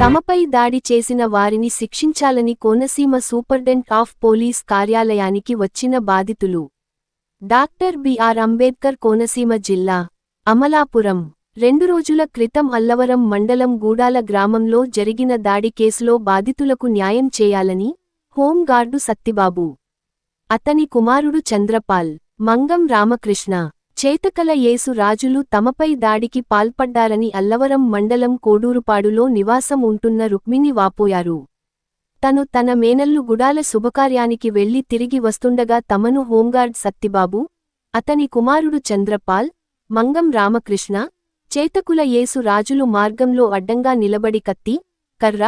తమపై దాడి చేసిన వారిని శిక్షించాలని కోనసీమ సూపర్డెంట్ ఆఫ్ పోలీస్ కార్యాలయానికి వచ్చిన బాధితులు. డాక్టర్ బిఆర్ అంబేద్కర్ కోనసీమ జిల్లా అమలాపురం. రెండు రోజుల క్రితం అల్లవరం మండలం గూడాల గ్రామంలో జరిగిన దాడి కేసులో బాధితులకు న్యాయం చేయాలని హోంగార్డు సత్తిబాబు. అతని కుమారుడు చంద్రపాల్ మంగం రామకృష్ణ. చేతకల యేసు రాజులు తమపై దాడికి పాల్పడ్డారని అల్లవరం మండలం కోడూరుపాడులో నివాసం ఉంటున్న రుక్మిణి వాపోయారు. తను తన మేనల్లు గుడాల శుభకార్యానికి వెళ్ళి తిరిగి వస్తుండగా తమను హోంగార్డ్ సత్తిబాబు అతని కుమారుడు చంద్రపాల్ మంగం రామకృష్ణ చేతకుల యేసు రాజులు మార్గంలో అడ్డంగా నిలబడి కత్తి కర్ర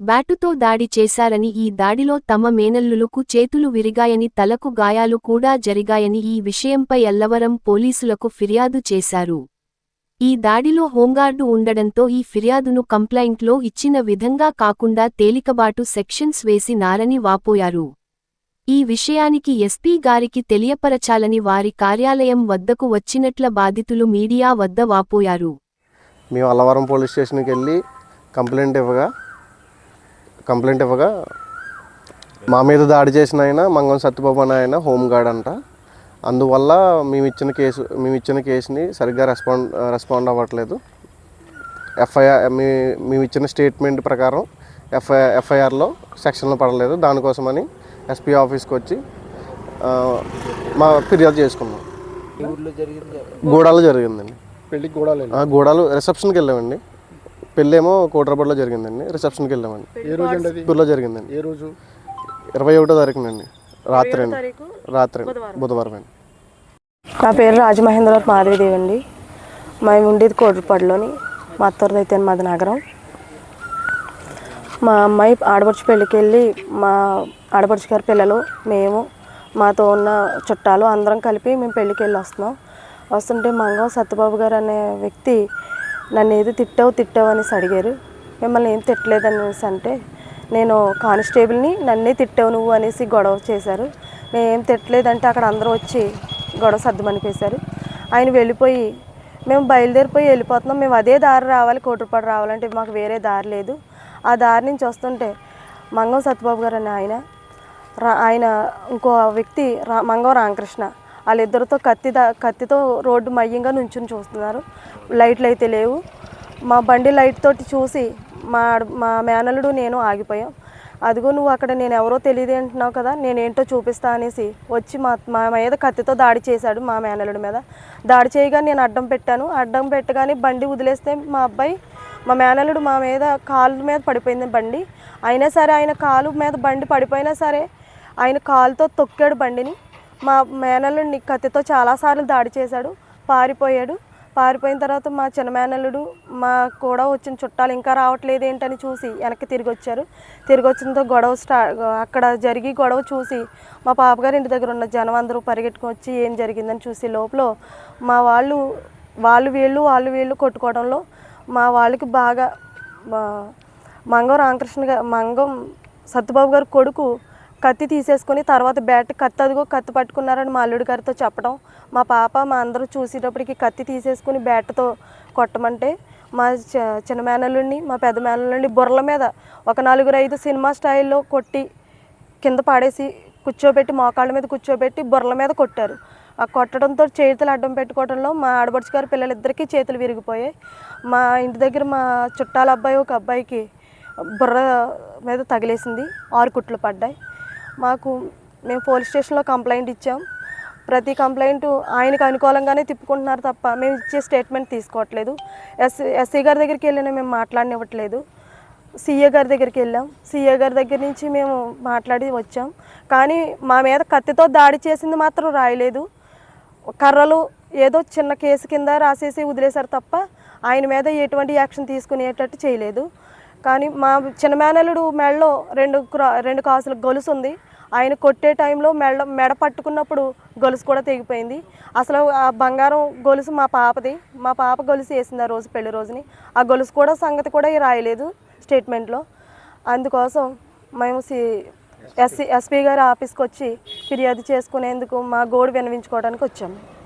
బ్యాటుతో దాడి చేశారని ఈ దాడిలో తమ మేనల్లులకు చేతులు విరిగాయని తలకు గాయాలు కూడా జరిగాయని ఈ విషయంపై అల్లవరం పోలీసులకు ఫిర్యాదు చేశారు. ఈ దాడిలో హోంగార్డు ఉండడంతో ఈ ఫిర్యాదును కంప్లైంట్లో ఇచ్చిన విధంగా కాకుండా తేలికబాటు సెక్షన్స్ వేసి నారని వాపోయారు. ఈ విషయానికి ఎస్పీ గారికి తెలియపరచాలని వారి కార్యాలయం వద్దకు వచ్చినట్ల బాధితులు మీడియా వద్ద వాపోయారు. మేము అల్లవరం పోలీస్ స్టేషన్కి వెళ్ళి కంప్లైంట్ ఇవ్వగా కంప్లైంట్ ఇవ్వగా మా మీద దాడి చేసిన ఆయన మంగం సత్యబాబు అనే ఆయన హోంగార్డ్ అంట. అందువల్ల మేము ఇచ్చిన కేసు మేము ఇచ్చిన కేసుని సరిగ్గా రెస్పాండ్ రెస్పాండ్ అవ్వట్లేదు. ఎఫ్ఐఆర్ మీ మేము ఇచ్చిన స్టేట్మెంట్ ప్రకారం ఎఫ్ఐ ఎఫ్ఐఆర్లో సెక్షన్లో పడలేదు. దానికోసమని ఎస్పీ ఆఫీస్కి వచ్చి మా ఫిర్యాదు చేసుకున్నాం. గూడాలో జరిగిందండి. పెళ్ళికి లేదు ఆ, గూడాలు రిసెప్షన్కి వెళ్ళామండి. పెళ్ళేమో కోటరపల్లిలో జరిగిందండి. రిసెప్షన్కి వెళ్ళామండి. ఏ రోజు అండి అది? ఊర్లో జరిగిందండి. ఏ రోజు? ఇరవై ఒకటో తారీఖునండి రాత్రి అండి. రాత్రి అండి. బుధవారం. అండి. నా పేరు రాజమహేంద్రవరం మాధవీదేవి అండి. మేము ఉండేది కోటిపాడులోని మా అత్తూరిది అయితే మాది నగరం. మా అమ్మాయి ఆడపడుచు పెళ్ళికి వెళ్ళి మా ఆడపడుచు గారి పిల్లలు మేము మాతో ఉన్న చుట్టాలు అందరం కలిపి మేము పెళ్ళికి వెళ్ళి వస్తున్నాం. వస్తుంటే మంగం సత్యబాబు గారు అనే వ్యక్తి నన్ను ఏది తిట్టావు తిట్టావు అనేసి అడిగారు. మిమ్మల్ని ఏం తిట్టలేదు అనేసి అంటే నేను కానిస్టేబుల్ని నన్నే తిట్టావు నువ్వు అనేసి గొడవ చేశారు. నేను ఏం తిట్టలేదంటే అక్కడ అందరూ వచ్చి గొడవ సర్దుమనిపేశారు. ఆయన వెళ్ళిపోయి మేము బయలుదేరిపోయి వెళ్ళిపోతున్నాం. మేము అదే దారి రావాలి కోటిపాడు రావాలంటే మాకు వేరే దారి లేదు. ఆ దారి నుంచి వస్తుంటే మంగం సత్యబాబు గారు అనే ఆయన రా ఆయన ఇంకో వ్యక్తి రా మంగం రామకృష్ణ. వాళ్ళిద్దరితో కత్తి దా కత్తితో రోడ్డు మయ్యంగా నుంచుని చూస్తున్నారు. లైట్లు అయితే లేవు. మా బండి లైట్ తోటి చూసి మా మా మేనలుడు నేను ఆగిపోయాం. అదిగో నువ్వు అక్కడ నేను ఎవరో తెలియదు అంటున్నావు కదా నేనేంటో చూపిస్తా అనేసి వచ్చి మా మా మీద కత్తితో దాడి చేశాడు మా మేనలుడి మీద. దాడి చేయగా నేను అడ్డం పెట్టాను. అడ్డం పెట్టగానే బండి వదిలేస్తే మా అబ్బాయి మా మేనలుడు మా మీద కాలు మీద పడిపోయింది బండి. అయినా సరే ఆయన కాలు మీద బండి పడిపోయినా సరే ఆయన కాలుతో తొక్కాడు బండిని. మా మేనల్లుడిని కత్తితో చాలాసార్లు దాడి చేశాడు పారిపోయాడు. పారిపోయిన తర్వాత మా చిన్న మేనల్లుడు మా కూడా వచ్చిన చుట్టాలు ఇంకా రావట్లేదు ఏంటని చూసి వెనక్కి తిరిగి వచ్చారు. తిరిగి వచ్చినతో గొడవ స్టా అక్కడ జరిగి గొడవ చూసి మా పాపగారి ఇంటి దగ్గర ఉన్న జనం అందరూ పరిగెట్టుకుని వచ్చి ఏం జరిగిందని చూసి లోపల మా వాళ్ళు వాళ్ళు వీళ్ళు వాళ్ళు వీళ్ళు కొట్టుకోవడంలో మా వాళ్ళకి బాగా మంగం రామకృష్ణ గారు మంగం సత్యబాబు గారి కొడుకు కత్తి తీసేసుకొని తర్వాత బ్యాట్ కత్తి అదిగో కత్తి పట్టుకున్నారని మా అల్లుడి గారితో చెప్పడం. మా పాప మా అందరూ చూసేటప్పటికి కత్తి తీసేసుకుని బ్యాట్తో కొట్టమంటే మా చ- చిన్న మేనల్లుడిని మా పెద్ద మేనల్లుడిని బుర్రల మీద ఒక నలుగురు ఐదు సినిమా స్టైల్లో కొట్టి కింద పాడేసి కూర్చోబెట్టి మోకాళ్ళ మీద కూర్చోబెట్టి బుర్రల మీద కొట్టారు. ఆ కొట్టడంతో చేతులు అడ్డం పెట్టుకోవడంలో మా ఆడబడుచు గారు పిల్లలిద్దరికీ చేతులు విరిగిపోయాయి. మా ఇంటి దగ్గర మా చుట్టాల అబ్బాయి ఒక అబ్బాయికి బుర్ర మీద తగిలేసింది ఆరు కుట్లు పడ్డాయి. మాకు మేము పోలీస్ స్టేషన్లో కంప్లైంట్ ఇచ్చాం. ప్రతి కంప్లైంట్ ఆయనకు అనుకూలంగానే తిప్పుకుంటున్నారు తప్ప మేము ఇచ్చే స్టేట్మెంట్ తీసుకోవట్లేదు. ఎస్ ఎస్సీ గారి దగ్గరికి వెళ్ళినా మేము మాట్లాడినివ్వట్లేదు. సీఏ గారి దగ్గరికి వెళ్ళాం. సీఏ గారి దగ్గర నుంచి మేము మాట్లాడి వచ్చాం. కానీ మా మీద కత్తితో దాడి చేసింది మాత్రం రాయలేదు. కర్రలు ఏదో చిన్న కేసు కింద రాసేసి వదిలేశారు తప్ప ఆయన మీద ఎటువంటి యాక్షన్ తీసుకునేటట్టు చేయలేదు. కానీ మా చిన్న మేనల్లుడు మెడలో రెండు క్రా- రెండు కాసుల గొలుసు ఉంది. ఆయన కొట్టే టైంలో మెడ మెడ పట్టుకున్నప్పుడు గొలుసు కూడా తెగిపోయింది. అసలు ఆ బంగారం గొలుసు మా పాపది. మా పాప గొలుసు వేసింది ఆ రోజు పెళ్ళి రోజుని. ఆ గొలుసు కూడా సంగతి కూడా రాయలేదు స్టేట్మెంట్లో. అందుకోసం మేము సి ఎస్సీ ఎస్పీ గారి ఆఫీస్కి వచ్చి ఫిర్యాదు చేసుకునేందుకు మా గోడు వినవించుకోవడానికి వచ్చాము.